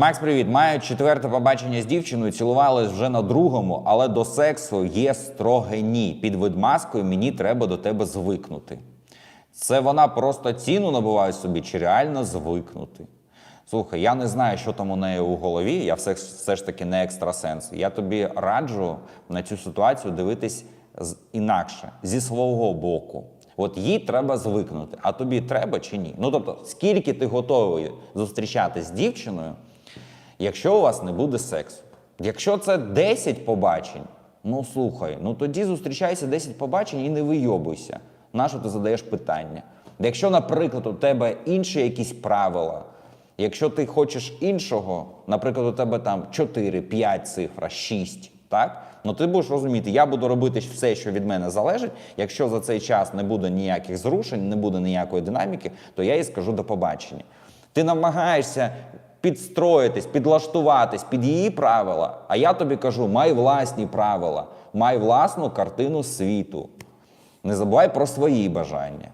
Макс, привіт. Маю четверте побачення з дівчиною, цілувались вже на другому, але до сексу є строге ні. Під відмазкою мені треба до тебе звикнути. Це вона просто ціну набуває собі, чи реально звикнути? Слухай, я не знаю, що там у неї у голові. Я все, все ж таки не екстрасенс. Я тобі раджу на цю ситуацію дивитись інакше, зі свого боку. От їй треба звикнути, а тобі треба чи ні? Ну тобто, скільки ти готовий зустрічатись з дівчиною, якщо у вас не буде сексу. Якщо це 10 побачень, ну слухай, ну тоді зустрічайся 10 побачень і не вийобуйся. Нащо ти задаєш питання? Якщо, наприклад, у тебе інші якісь правила, якщо ти хочеш іншого, наприклад, у тебе там 4, 5 цифра, 6, так? Ну ти будеш розуміти, я буду робити все, що від мене залежить. Якщо за цей час не буде ніяких зрушень, не буде ніякої динаміки, то я їй скажу до побачення. Ти намагаєшся підстроїтись, підлаштуватись під її правила, а я тобі кажу, май власні правила, май власну картину світу. Не забувай про свої бажання.